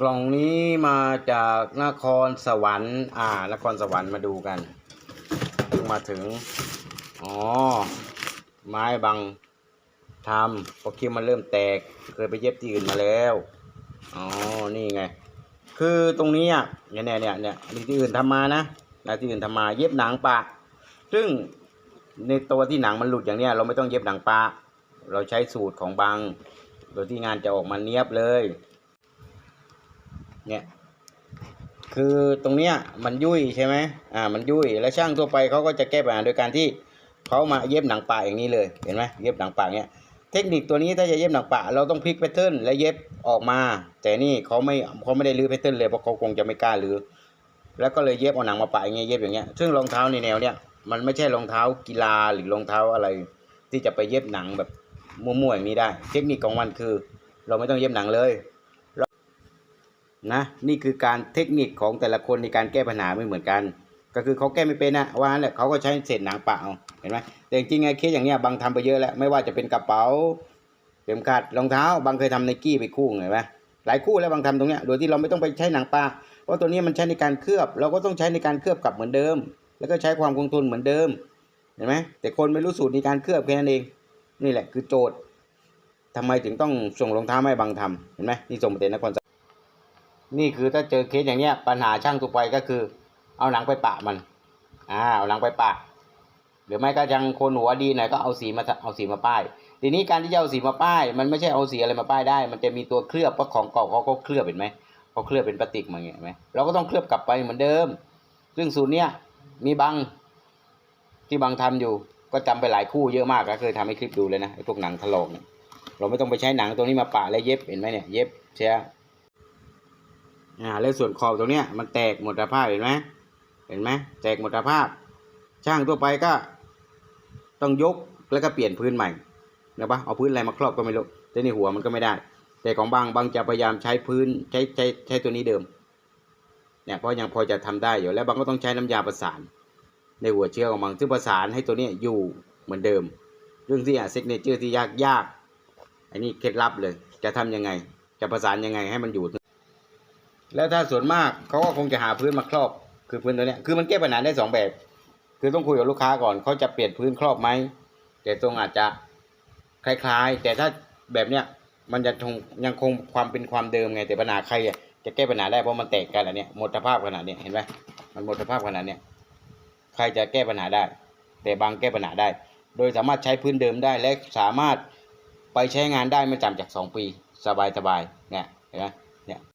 กล่องนี้มาจากนครสวรรค์ อ่า นครสวรรค์มาดูกันเพิ่งมาถึง อ๋อ ไม้บังทำพราะคิวมันเริ่มแตก เคยไปเย็บที่อื่นมาแล้ว อ๋อ นี่ไง คือตรงนี้อะเนี่ยเนี่ยเนี่ยเนี่ยที่อื่นทำมานะนะที่อื่นทำมา เย็บหนังปะ ซึ่งในตัวที่หนังมันหลุดอย่างเนี้ยเราไม่ต้องเย็บหนังปะ เราใช้สูตรของบางโดยที่งานจะออกมาเนียบเลย เนี่ย คือตรงเนี้ยมันยุ่ยใช่ไหมอ่า มันยุ่ย แล้วช่างทั่วไปเขาก็จะแก้ปัญหาโดยการที่เขามาเย็บหนังปะอย่างนี้เลย เห็นไหมเย็บหนังปะเนี้ย เทคนิคตัวนี้ถ้าจะเย็บหนังปะเราต้องพลิกแพทเทิร์นและเย็บออกมา แต่นี่เขาไม่เขาไม่ได้รื้อแพทเทิร์นเลยเพราะเขาคงจะไม่กล้ารื้อ แล้วก็เลยเย็บเอาหนังมาปะอย่างเงี้ยเย็บอย่างเงี้ย ซึ่งรองเท้าในแนวเนี้ยมันไม่ใช่รองเท้ากีฬาหรือรองเท้าอะไร ที่จะไปเย็บหนังแบบมั่วๆอย่างนี้ได้ เทคนิคของมันคือ เราไม่ต้องเย็บหนังเลย นะนี่คือการเทคนิคของแต่ละคนในการแก้ปัญหาไม่เหมือนกัน ก็คือเขาแก้ไม่เป็นนะว่างั้นแหละเขาก็ใช้เศษหนังปะเอาเห็นไหมแต่จริงๆไอ้เคสอย่างเนี้ยบางทำไปเยอะแล้วไม่ว่าจะเป็นกระเป๋าเข็มขัดรองเท้า บางเคยทำไนกี้ไปคู่เห็นไหมหลายคู่แล้วบางทำตรงเนี้ยโดยที่เราไม่ต้องไปใช้หนังปะเพราะตัวนี้มันใช้ในการเคลือบ เราก็ต้องใช้ในการเคลือบกลับเหมือนเดิม แล้วก็ใช้ความคงทนเหมือนเดิมเห็นไหมแต่คนไม่รู้สูตรในการเคลือบแค่นั้นเองนี่แหละคือโจทย์ทำไมถึงต้องส่งรองเท้าให้บางทำเห็นไหมนี่ส่งมาเต็นนครสวรรค์ นี่คือถ้าเจอเคสอย่างเนี้ยปัญหาช่างทั่วไปก็คือ เอาหนังไปปะมันอ่าเอาหนังไปปะหรือไม่ก็ยังคนหัวดีหน่อยก็เอาสีมาเอาสีมาป้าย ทีนี้การที่จะเอาสีมาป้าย มันไม่ใช่เอาสีอะไรมาป้ายได้ มันจะมีตัวเคลือบเพราะของเก่าเขาก็เคลือบเห็นไหมเขาเคลือบเป็นพลาสติกมาอย่างเงี้ยไหมเราก็ต้องเคลือบกลับไปเหมือนเดิม ซึ่งสูตรเนี้ยมีบางที่บางทำอยู่ ก็จำไปหลายคู่เยอะมากแล้วเคยทำให้คลิปดูเลยนะไอ้พวกหนังถลอกเนี่ยเราไม่ต้องไปใช้หนังตัวนี้มาปะแล้วเย็บเห็นไหมเนี่ยเย็บใช่ อ่าแล้วส่วนขอบตรงเนี้ยมันแตกหมดสภาพเห็นไหมเห็นไหมแตกหมดสภาพ ช่างทั่วไปก็ ต้องยกแล้วก็เปลี่ยนพื้นใหม่นะปะเอาพื้นอะไรมาครอบก็ไม่รู้แต่ในหัวมันก็ไม่ได้ แต่ของบางบางจะพยายามใช้พื้นใช้ใช้ใช้ตัวนี้เดิมเนี่ยเพราะยังพอจะทำได้อยู่แล้วบางก็ต้องใช้น้ำยาประสาน ในหัวเชื้อของบางซึ่งประสานให้ตัวเนี้ยอยู่เหมือนเดิม เรื่องที่อะเซ็กเนเจอร์ที่ยากยากอันนี้เคล็ดลับเลย จะทำยังไง จะประสานยังไงให้มันอยู่ แล้วถ้าส่วนมากเขาก็คงจะหาพื้นมาครอบ คือพื้นตัวเนี้ยคือมันแก้ปัญหาได้สองแบบ คือต้องคุยกับลูกค้าก่อนเขาจะเปลี่ยนพื้นครอบไหมแต่ตรงอาจจะคล้ายๆ แต่ถ้าแบบเนี้ยมันจะคงยังคงความเป็นความเดิมไง แต่ปัญหาใครจะแก้ปัญหาได้เพราะมันแตกกันอันเนี้ยหมดสภาพขนาดเนี้ยเห็นไหมมันหมดสภาพขนาดเนี้ยใครจะแก้ปัญหาได้ แต่บางแก้ปัญหาได้ โดยสามารถใช้พื้นเดิมได้และสามารถไปใช้งานได้ไม่จำจากสองปี สบายๆเนี่ยเห็นไหม